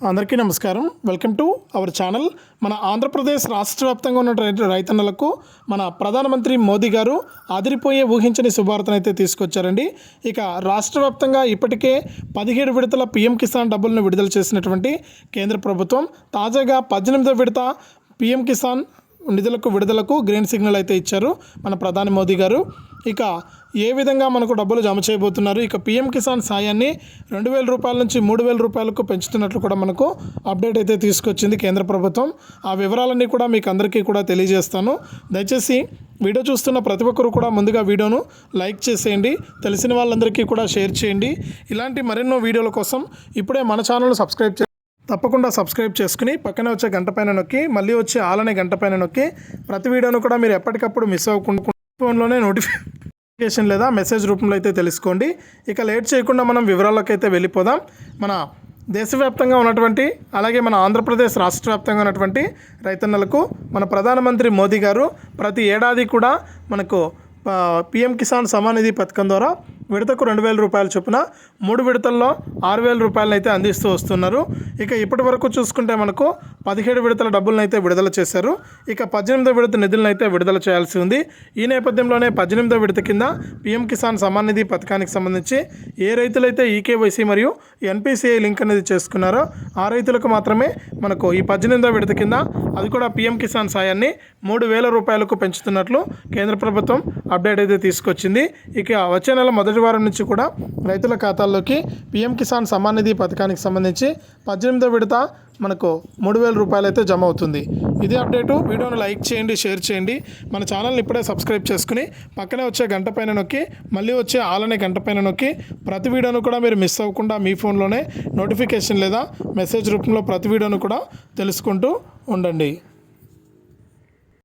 అందరికీ నమస్కారం. Welcome to our channel. మన ఆంధ్రప్రదేశ్ రాష్ట్ర వ్యాప్తంగా ఉన్న రైతు రైతన్నలకు మన ప్రధానమంత్రి మోదీ గారు అదిరిపోయే ఊహించని శుభార్తను అయితే తీసుకొచ్చారండి. ఇక రాష్ట్ర వ్యాప్తంగా ఇప్పటికే పదిహేడు విడతల పీఎం కిసాన్ డబ్బులను విడుదల చేసినటువంటి కేంద్ర ప్రభుత్వం తాజాగా పద్దెనిమిదో విడత పీఎం కిసాన్ నిధులకు విడుదలకు గ్రీన్ సిగ్నల్ అయితే ఇచ్చారు మన ప్రధాని మోదీ గారు. ఇక ఏ విధంగా మనకు డబ్బులు జమ చేయబోతున్నారు? ఇక పీఎం కిసాన్ సాయాన్ని రెండు వేల రూపాయల నుంచి మూడు వేల రూపాయలకు పెంచుతున్నట్లు కూడా మనకు అప్డేట్ అయితే తీసుకొచ్చింది కేంద్ర ప్రభుత్వం. ఆ వివరాలన్నీ కూడా మీకు అందరికీ కూడా తెలియజేస్తాను. దయచేసి వీడియో చూస్తున్న ప్రతి ఒక్కరు కూడా ముందుగా వీడియోను లైక్ చేసేయండి. తెలిసిన వాళ్ళందరికీ కూడా షేర్ చేయండి. ఇలాంటి మరెన్నో వీడియోల కోసం ఇప్పుడే మన ఛానల్ను సబ్స్క్రైబ్ చే తప్పకుండా సబ్స్క్రైబ్ చేసుకుని పక్కనే వచ్చే గంట పైన నొక్కి మళ్ళీ వచ్చే ఆలనే గంట పైన నొక్కి ప్రతి వీడియోను కూడా మీరు ఎప్పటికప్పుడు మిస్ అవ్వకుండా ఫోన్లోనే నోటిఫికేషన్ లేదా మెసేజ్ రూపంలో అయితే తెలుసుకోండి. ఇక లేట్ చేయకుండా మనం వివరాల్లోకి అయితే వెళ్ళిపోదాం. మన దేశవ్యాప్తంగా ఉన్నటువంటి అలాగే మన ఆంధ్రప్రదేశ్ రాష్ట్ర వ్యాప్తంగా ఉన్నటువంటి రైతన్నలకు మన ప్రధానమంత్రి మోదీ గారు ప్రతి ఏడాది కూడా మనకు పిఎం కిసాన్ సమానిధి పథకం ద్వారా విడతకు రెండు వేల రూపాయల చొప్పున మూడు విడతల్లో ఆరు వేల రూపాయలను అయితే అందిస్తూ వస్తున్నారు. ఇక ఇప్పటి వరకు చూసుకుంటే మనకు పదిహేడు విడతల డబ్బులను అయితే విడుదల చేశారు. ఇక పద్దెనిమిదో విడత నిధులను అయితే విడుదల చేయాల్సి ఉంది. ఈ నేపథ్యంలోనే పద్దెనిమిదో విడత కింద పీఎం కిసాన్ సమాన్ నిధి పథకానికి సంబంధించి ఏ రైతులైతే ఈకేవైసీ మరియు ఎన్పిసిఐ లింక్ అనేది చేసుకున్నారో ఆ రైతులకు మాత్రమే మనకు ఈ పద్దెనిమిదో విడత కింద అది కూడా పీఎం కిసాన్ సాయాన్ని మూడు వేల రూపాయలకు పెంచుతున్నట్లు కేంద్ర ప్రభుత్వం అప్డేట్ అయితే తీసుకొచ్చింది. ఇక వచ్చే నెల మొదటి వారం నుంచి కూడా రైతుల ఖాతాల్లోకి పీఎం కిసాన్ సమ్మాన్ నిధి పథకానికి సంబంధించి పద్దెనిమిదో విడత మనకు మూడు వేల రూపాయలు అయితే జమ అవుతుంది. ఇదే అప్డేటు. వీడియోను లైక్ చేయండి షేర్ చేయండి. మన ఛానల్ని ఇప్పుడే సబ్స్క్రైబ్ చేసుకుని పక్కనే వచ్చే గంట పైన నొక్కి మళ్ళీ వచ్చే ఆలనే గంట పైన నొక్కి ప్రతి వీడియోను కూడా మీరు మిస్ అవ్వకుండా మీ ఫోన్లోనే నోటిఫికేషన్ లేదా మెసేజ్ రూపంలో ప్రతి వీడియోను కూడా తెలుసుకుంటూ ఉండండి.